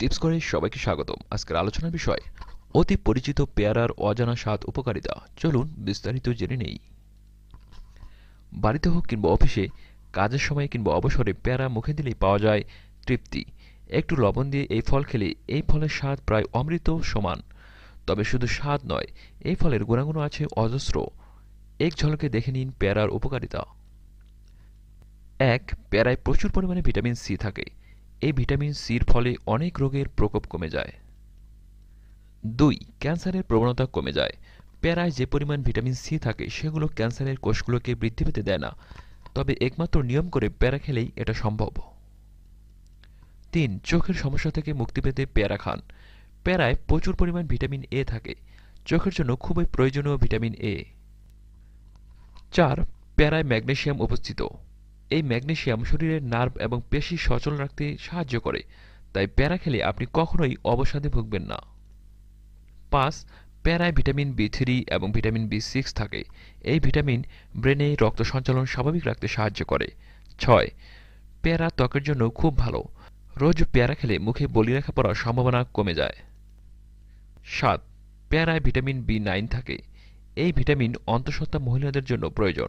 Tips করে সবাইকে স্বাগতম। আজকের আলোচনার বিষয়, অতি পরিচিত পেয়ারার অজানা স্বাদ উপকারিতা। চলুন বিস্তারিত জেনে নেই। বাড়িতে হোক কিংবা অফিসে, কাজের সময় কিংবা অবসরে পেয়ারা মুখে দিলেই পাওয়া যায় তৃপ্তি। একটু লবণ দিয়ে এই ফল খেলে এই ফলের স্বাদ প্রায় অমৃত সমান। তবে শুধু স্বাদ নয়, এই ফলের গুণাগুণ আছে অজস্র। এক ঝলকে দেখে নিন পেয়ারার উপকারিতা। এক, পেয়ারায় প্রচুর পরিমাণে ভিটামিন সি থাকে। এই ভিটামিন সির ফলে অনেক রোগের প্রকোপ কমে যায়। দুই, ক্যান্সারের প্রবণতা কমে যায়। পেয়ারায় যে পরিমাণ ভিটামিন সি থাকে, সেগুলো ক্যান্সারের কোষগুলোকে বৃদ্ধি পেতে দেয় না। তবে একমাত্র নিয়ম করে পেয়ারা খেলেই এটা সম্ভব। তিন, চোখের সমস্যা থেকে মুক্তি পেতে পেয়ারা খান। পেয়ারায় প্রচুর পরিমাণ ভিটামিন এ থাকে। চোখের জন্য খুবই প্রয়োজনীয় ভিটামিন এ। চার, পেয়ারায় ম্যাগনেসিয়াম উপস্থিত। এই ম্যাগনেশিয়াম শরীরের নার্ভ এবং পেশি সচল রাখতে সাহায্য করে, তাই প্যারা খেলে আপনি কখনোই অবসাদে ভুগবেন না। পাঁচ, প্যারায় ভিটামিন বি থ্রি এবং ভিটামিন বি সিক্স থাকে। এই ভিটামিন ব্রেনে রক্ত সঞ্চালন স্বাভাবিক রাখতে সাহায্য করে। ছয়, প্যারা ত্বকের জন্য খুব ভালো। রোজ পেয়ারা খেলে মুখে বলিরেখা পড়ার সম্ভাবনা কমে যায়। সাত, পেয়ারায় ভিটামিন বি নাইন থাকে। এই ভিটামিন অন্তঃসত্ত্বা মহিলাদের জন্য প্রয়োজন।